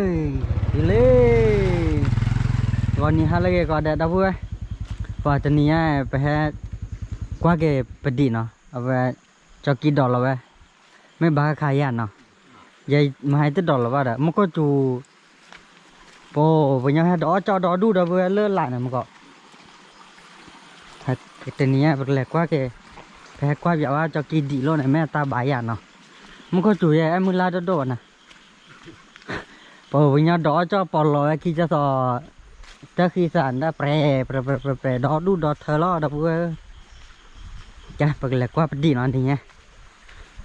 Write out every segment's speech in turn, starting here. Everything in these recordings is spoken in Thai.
ยดีเลยก่อนนี้ฮะเลยก่อนแดดดับเว้ยก่อนจะนี้ไปแฮกว่าเก็บปดีเนาะเอาไปจะกินดอกเราไปไม่บ้าขายยานเนาะยายมาให้ติดดอกเราว่าเด้มันก็จูโปวไปยังให้ดอกจอดอกดูดับเว้ยเลื่อนหลนะมันก็ถตาตนี้เป็นแหลกกว่าเก็บแพ้กว่ายบบว่าจะกินดีโลไหนแม่ตาบายยานเนาะมันก็จูยายไอ้มือลาดโดดนะปวิญญาดอจอปลอยคีจะสอจะคีสันได้แปรแปรแปรดอดูดอเธอรอดับเวอจะเปิดแหลกว่าปดีนอนทีเนี้ย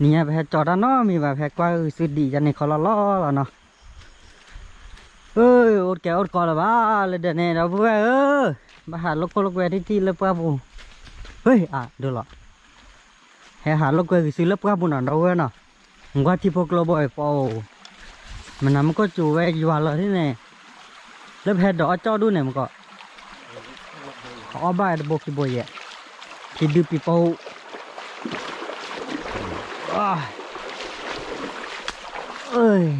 นี่แพจอดานอมีแบบแพกว่าสุดดีจัในคอลล้อล้อเนาะเอ้ยอดแกอดกอลบ้าเลยเดนเน่ดับเวอเออมาหาลูกลูกแวที่ที่เล็บว่าบุเฮ้ยอ่ะดูหรอเฮหาลูกแวที่ซื้อเล็บว่าบุนอ่ะดับเวอเนาะว่าที่พวกเราบ่อยเปล่า mà nắm có chủ về dọa lỡ thế này lớp hết đỏ cho đu này mà có họ bài được bộ cái bộ vậy thì đưa bị bầu ơi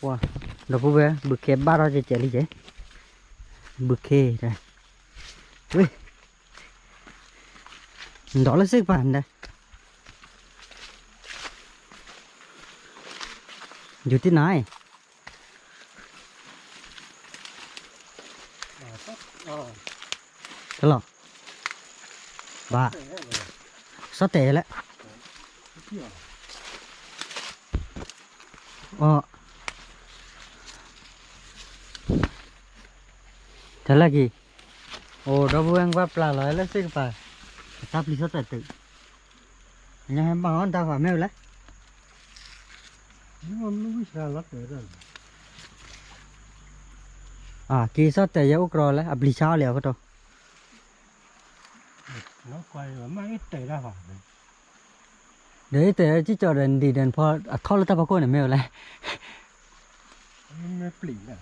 wow nó cũng về bực khe ba đó chạy chạy đi chạy bực khe này ui đó là norlasik panda juti nai thế lo và sao tệ lại ờ thế là gì ồ đâu anh vấp là lại lấy xin phải sắp đi sắp tự anh em bảo anh ta phải mèo lấy à kia sắp tự giáo rồi lấy ập lì sao liệu cái đó nó quay mà mấy ít tệ ra hỏi để tệ chỉ cho đền đi đền phò à thôi là ta bảo cô này mèo lấy mèo lì là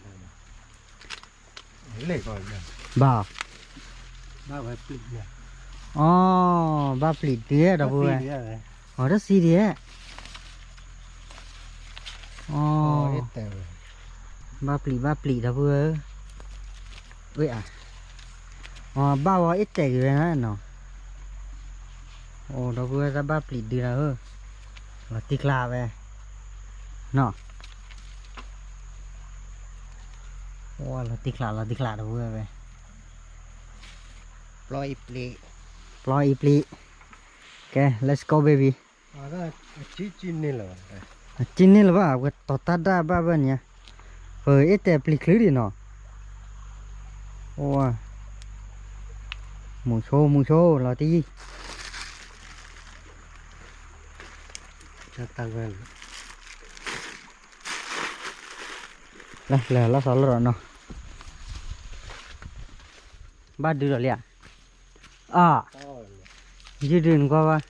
lấy rồi bà bà phải lì là อ๋อบ้าปลีดเตี้ยดอกบัวอ๋อรัสซีเดียอ๋อบ้าปลีบ้าปลีดอกบัวเอ้ยอ่ะอ๋อบ้าวอิตเตอยู่นะเนาะโอ้ดอกบัวจะบ้าปลีดีนะเออติกลาไปเนาะโอ้เราติกลาเราติกลาดอกบัวไปปล่อยปลี lo y pli okay let's go baby aga chi chi ne la ah, chi ne la ba wa to ta da ba ba nya vờ ít e tè pli khứ đi nó wow mùng số mùng số là tí tăng lên là là là sao rồi nó ba đứa rồi liền à ờ dưới đường qua qua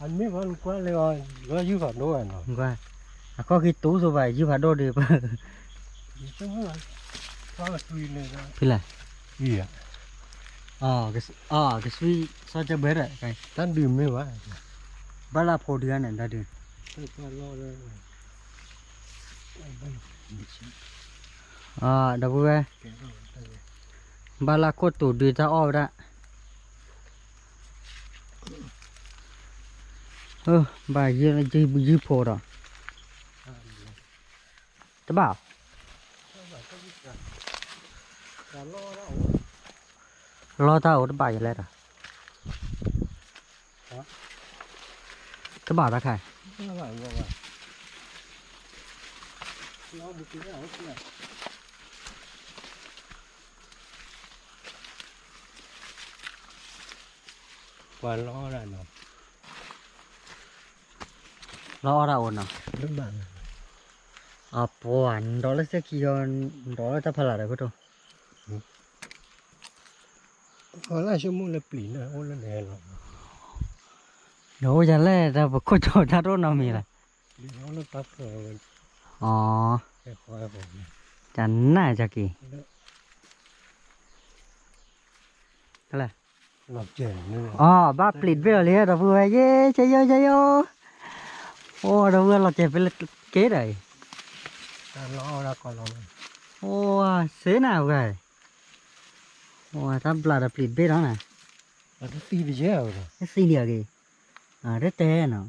anh biết vẫn quá lên rồi có dưới phạt đô rồi qua à, có khi tú rồi vậy dưới phạt đô được phi là gì à ờ cái ờ cái suy sao cho bé đấy cái Tăng đường mấy quá ba là phổ đường này đã đường ờ đâu vậy ba là cô tủ đi ra ô đó ơ ờ, bà dư dư dư phô đó tớ bảo lo tao tớ bảo lên à tớ bảo ta khai qua lo là nó ล้วอรอนะรบานอปวนดอลลากี่ยอนดอลลาร์จะพลาดอะไก็ตัวอลชั่วโมงละปีนะโอ้ละแนหรอกดูจะเล่แต่ก็จทารุนมีละดีเลยอ๋อ จะน่าจะกี่อะไร๋อบ้าปลิดเวลเลยเราพูดไปเย่ใจโย่ชจโยโอ้เราเงินเราเจ็บไปเก๊ได้เราเอ้เราก่อนเาโอ้เสียหนาวไงโอ้ทำปลาดับปลิดเบ้แล้วนะมัาตีไปเยอะเลยตีเดียวกี่อ่าได้แต่เนาะ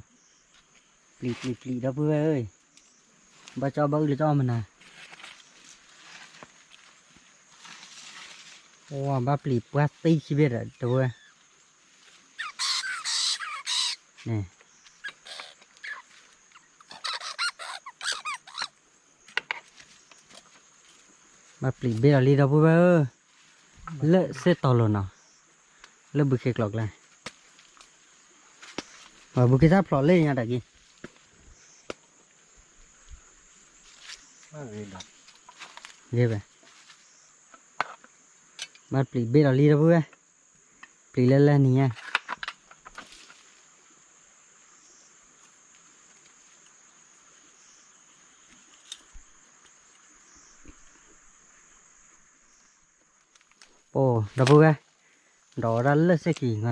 ปลิดปลิดปลิดดับเพื่อเอ้ยบ้าจอบ้าอือจอมันนะโอ้บ้าปลิดว่าตีชีวิตอะตัวเนี่ยมาปลีบเบลลีดอกบัวเลอะเสตอลนะเลอะบุกเขกหลอกเลยมาบุกเขกพลอเลยยังไงกินเดี๋ยวไปมาปลีบเบลลีดอกบัวปลีเล่นๆนี่ไงโอ้ดับเบิ้ลดอรันเลยสักกี่ไง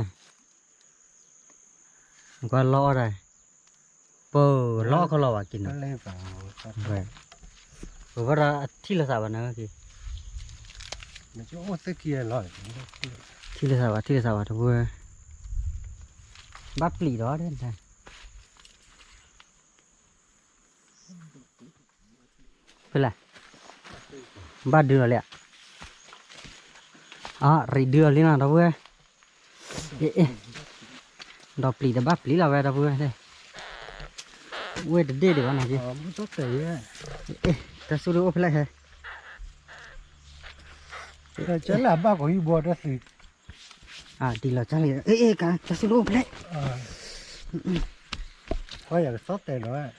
ก็ล้อได้เปิดล้อเขาล้อว่ากินเลยเปล่ว่าเราที่ละสาวนะกี่มันจะโอ้สกี่ล้อที่ละสาวที่ละสาวดับเบิ้ลบับปลีดอเด่นใช่เป็นไรบ้าเดือดเลยอ่ะ à rì đưa lên nào đó vừa đó plì đó bắp plì là về đâu vừa đây vừa để đây để bạn nào chứ ờ, tốt đấy ta xuống được ốp lại hả chắc là ba có yêu bò đó thì à đi là chắc là ê ê cả ta xuống được ốp lại quá ờ. ừ, ừ. giờ tốt đấy rồi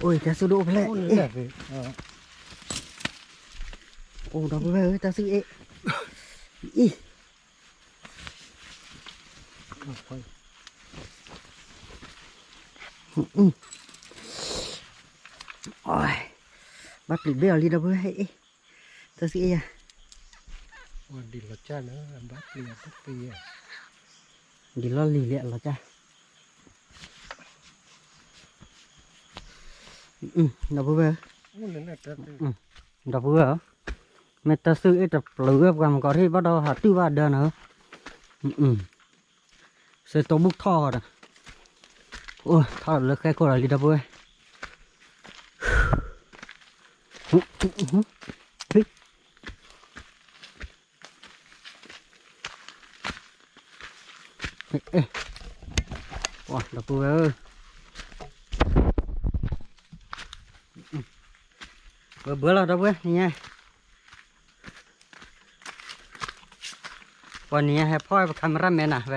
ôi cá sấu đỗ lại ồ đó vừa ta sự ấy ý ôi bắt bị bèo đi đâu vậy ta sự ấy à ôi đi lọt cha nữa làm bắt đi làm bắt đi à đi lo lì lẹ lọt cha ừ đâu ừ, vừa ừ đâu vừa hả mẹ ta sư ấy tập lửa gầm có thể bắt đầu hạt tư ba đờ nữa ừ. sẽ tổ bút thò rồi ôi thò là khai cô là đi đâu vậy, Ê, wow, đập bùa ơi bữa bữa là đâu bùa nha วันนี้ให้พ่อคัมราแมนนะไป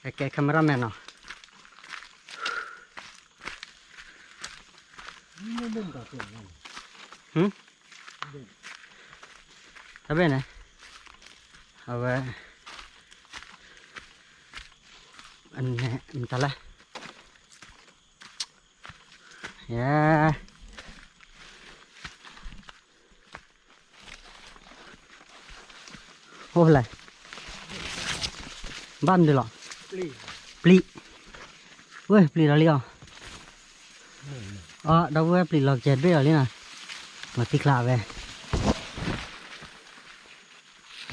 ให้แกคัมราแมนเนาะฮึทำไมนะเอาไปอันนี้มันตะละยา Hola. บ้านเดี๋ยวหรอปลีเว้ย ปลีอะไรอ่ะอ๋อเราเวะปลีหลอกเจ็ดด้วยเหรนี่นะมาติคลาเวย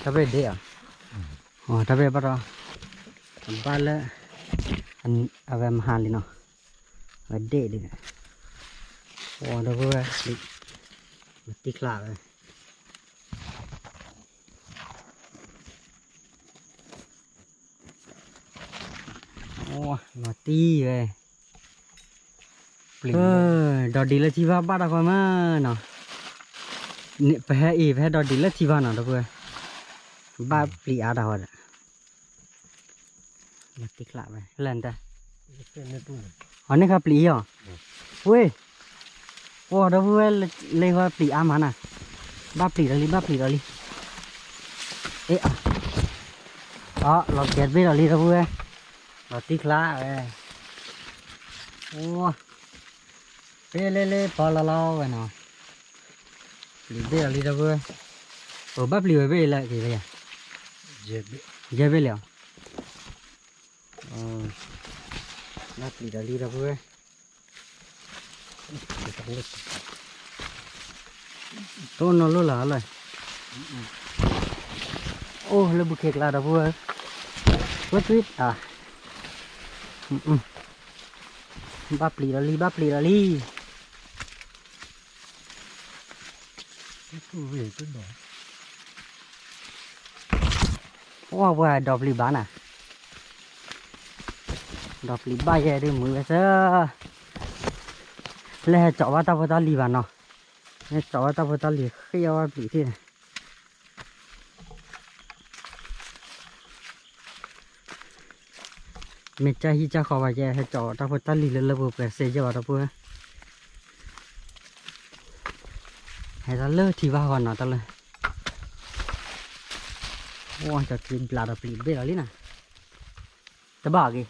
ทับเบ็ดเดียวอ๋อทับเบ็ดปะรอทำบ้านละอันเอาแวมหานเลยเนาะ มาเดียดเลอ๋อเราแวปลีมาติคลาเวย nó tí về ờ, đó đi là chỉ vào bắt đầu mà nó nè phải ý phải đó đi là chỉ vào nó đâu vừa ba bị á đầu rồi nó tích lại vậy lần ta ở nơi khác lý hả ui ô đâu vừa lấy hoa bị á mà nè ba bị rồi đi ba bị rồi đi ê à đó lọt chết với rồi đi đâu vừa เราติ๊กลาเอโอ้เปเลเลปลาละลาเนาะลีเดีลีเว้โอ้บับลีเบ้ละกี่เว้ยเจ็บเจ็บเลยอ๋อบับลีเดลีดเว้ยต้นนลุละเลยโอ้เลบุเคกลาดเว้ยวัดวิทย์อ่ะบัาปลีละลีบ้าปลีละลีว่าว่าดอกลีบ้าน่ะดอกลีบ้าแย่ด้วยมือเซ่แล้วเจาะว่าตาพตทธลีบ้านเนาะเน่จาะว่าตาพตทธลีเขี้ยวว่าปลีที่เมจ้าฮีจ้าขอไปแกให้จอตาพุตาลีเลลเบอร์แปดเซจ้าตาพุให้ตาเลอทีว่าก่อนหนอตาเลยว่าจะกินปลาตาปลีเบลลี่น่ะตาบ้ากี้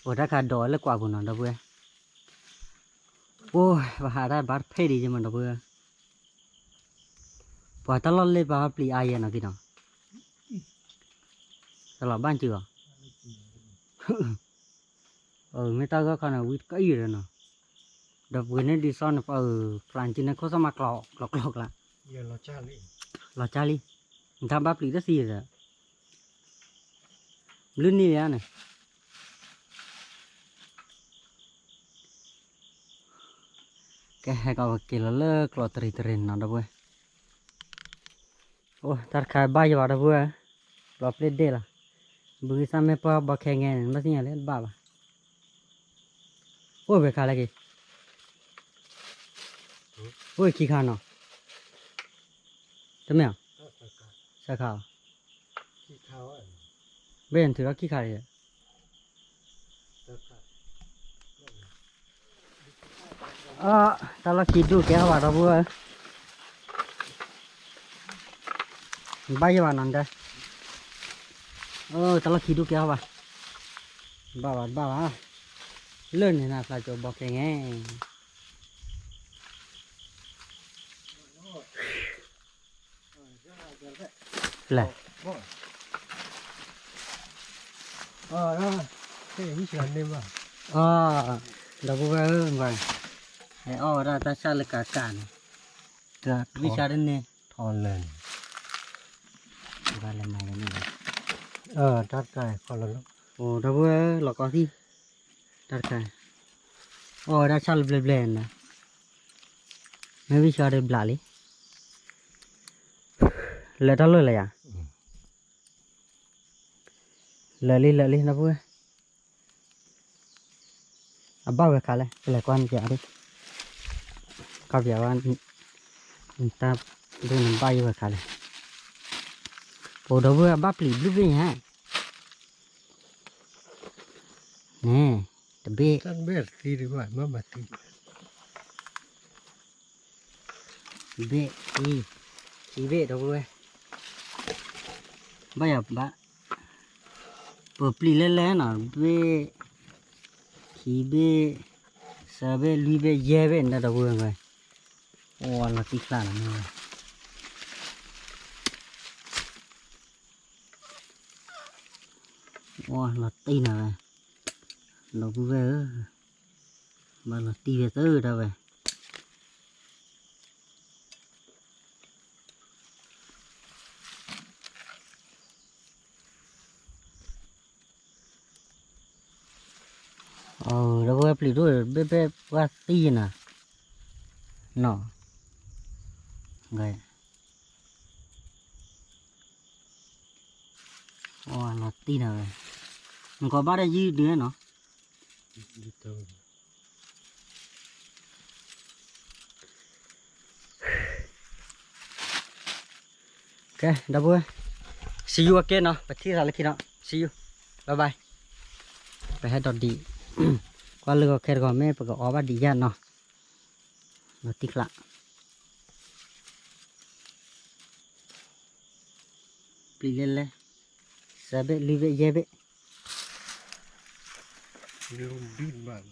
โอ้ถ้าขาดดอยเล้วกว่าบุญหนอตาพุโอ้ยว่าหาได้บาร์เพดีจังมันตาพุพอตาลอนเลยบาร์ปลีอายันนะิีหนองตลอดบ้านจือเออเมตาก็ขนาดวิทย์ก็ลเลยนะดับเวนดิซอนเออฟรานซินเขาสมากรอกกลอกละเลอะลาจาลีลาจาลีทำบาปลีได้สี่เลยลื่นนี่แล้วนีะแกให้ก็เกลือเลิกหลอกตรีตรินนะดับเวโอ้ทาร์คายบายว่าดับเวลอกเลิดเดล่ะ बगीचा में पा बखेंगे बस यहाँ ले बाबा ओ बे खा लगे ओ की खाना तुम्हें सखाओ बेन थोड़ा की खा रही है อ่าตลอดคิดดูแกว่าเราบัวใบว่านั่นได้เออตลอดขีดูแกวะบ้าวบ้าวเลื่อนนะสาจบอกแกงแหละอ๋อแล้วเฮ้ยมีเสียงเลยว่ะอ๋อดับยวกูไปเอิ้งไปไอ้อ๋อเราตั้งชาลกากันจะวิชาเรื่องนี้ทอนเลยว่าเรื่องอะไรนี่ ờ chặt cài khó lắm ồ đâu với là có gì chặt cài ồ đã chặt bền bền nè mấy vị cho đây bả lý lệ đó lôi à lệ lý lệ lý đâu với à bao giờ cả lại lệ quan giả đi có vẻ quan ta đừng bay vào cả lại ồ đâu với bắp lì lúc đấy nhá ಹ್ಞೂ ಬೇ ಬೇ ಸೀರಿ ಮಮ್ಮ ಸೀರಿ ಬೇ ಈ ಈ ಬೇ ತಗೋವೆ bây giờ bạn bờ pli lên lên nó bê khi bê sa bê lui bê ye bê nó đâu quên rồi ô là tít là nó rồi ô là tít là nó cũng về mà là tì về tới đâu vậy ờ đâu có phải lì đuôi bê bê qua tì nè nó người ồ là tì nào vậy có bao nhiêu đứa nó đi ok đã vui see you again nó bật thiết ra là khi nó see you bye bye phải hết đọt đi qua lừa kẹt gọi mẹ phải gọi bắt đi ra nó nó tiếc lạ bị lên lên sẽ bị lưu vệ dễ bị Little dude bag